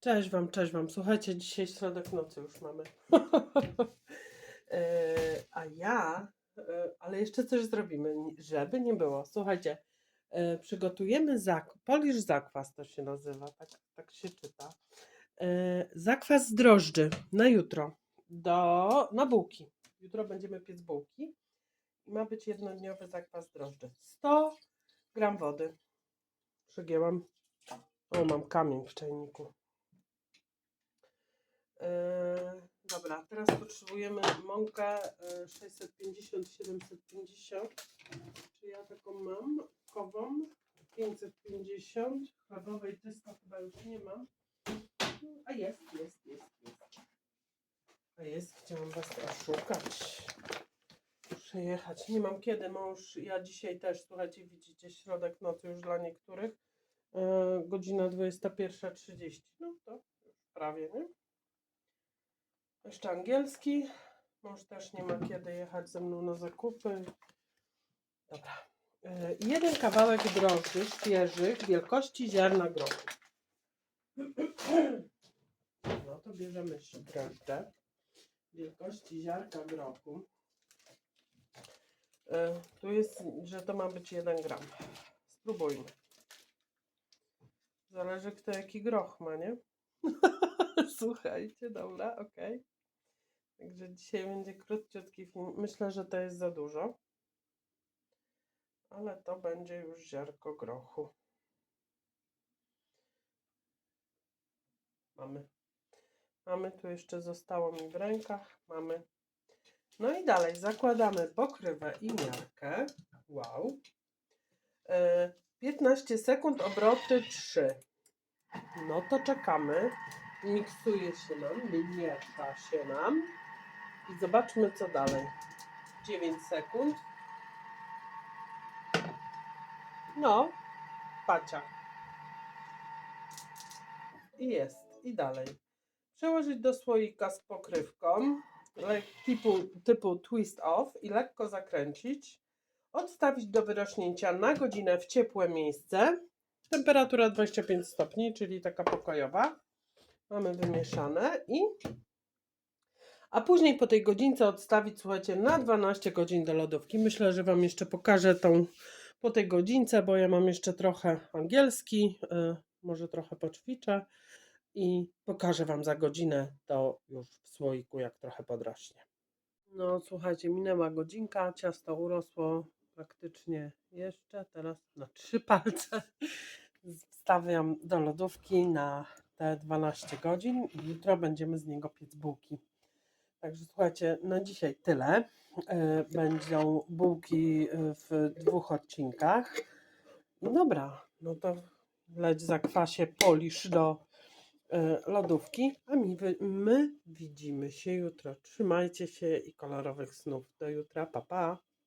Cześć Wam, cześć Wam. Słuchajcie, dzisiaj środek nocy już mamy. E, A ja, e, ale jeszcze coś zrobimy, żeby nie było. Słuchajcie, e, przygotujemy zakwas, polisz zakwas to się nazywa, tak, tak się czyta. Zakwas z drożdży na jutro, do, na bułki. Jutro będziemy piec bułki ma być jednodniowy zakwas drożdży. 100 gram wody. Przygięłam. O, mam kamień w czajniku. Dobra, teraz potrzebujemy mąkę e, 650-750. Czy ja taką mam? Kową 550. Chlebowej dysko chyba już nie mam. A jest, jest, jest, jest. A jest, chciałam was oszukać. Muszę jechać. Nie mam kiedy, mąż. Ja dzisiaj też, słuchajcie, widzicie, środek nocy już dla niektórych. E, godzina 21.30. No to już prawie, nie? Jeszcze angielski. Mąż też nie ma kiedy jechać ze mną na zakupy. Dobra. I jeden kawałek drożdży świeżych wielkości ziarna grochu. No to bierzemy drożdżę wielkości ziarka grochu. E, Tu jest, że to ma być 1 gram. Spróbujmy. Zależy kto jaki groch ma, nie? Słuchajcie, dobra, okej. Także dzisiaj będzie króciutki film. Myślę, że to jest za dużo. Ale to będzie już ziarko grochu. Mamy. Mamy tu jeszcze zostało mi w rękach. Mamy. No i dalej zakładamy pokrywę i miarkę. Wow. E, 15 sekund, obroty 3. No to czekamy. Miksuje się nam, miesza się nam. I zobaczmy co dalej. 9 sekund. No, pacia. I jest. I dalej. Przełożyć do słoika z pokrywką typu, typu twist off i lekko zakręcić. Odstawić do wyrośnięcia na godzinę w ciepłe miejsce. Temperatura 25 stopni, czyli taka pokojowa. Mamy wymieszane i a później po tej godzince odstawić, słuchajcie, na 12 godzin do lodówki. Myślę, że Wam jeszcze pokażę tą po tej godzince, bo ja mam jeszcze trochę angielski, y, może trochę poćwiczę i pokażę Wam za godzinę to już w słoiku, jak trochę podrośnie. No słuchajcie, minęła godzinka, ciasto urosło praktycznie jeszcze, teraz na trzy palce. Wstawiam do lodówki na te 12 godzin i jutro będziemy z niego piec bułki. Także słuchajcie, na dzisiaj tyle. E, Będą bułki e, w dwóch odcinkach. No dobra, no to leć zakwasie, polisz do e, lodówki, a my, my widzimy się jutro. Trzymajcie się i kolorowych snów. Do jutra, pa pa!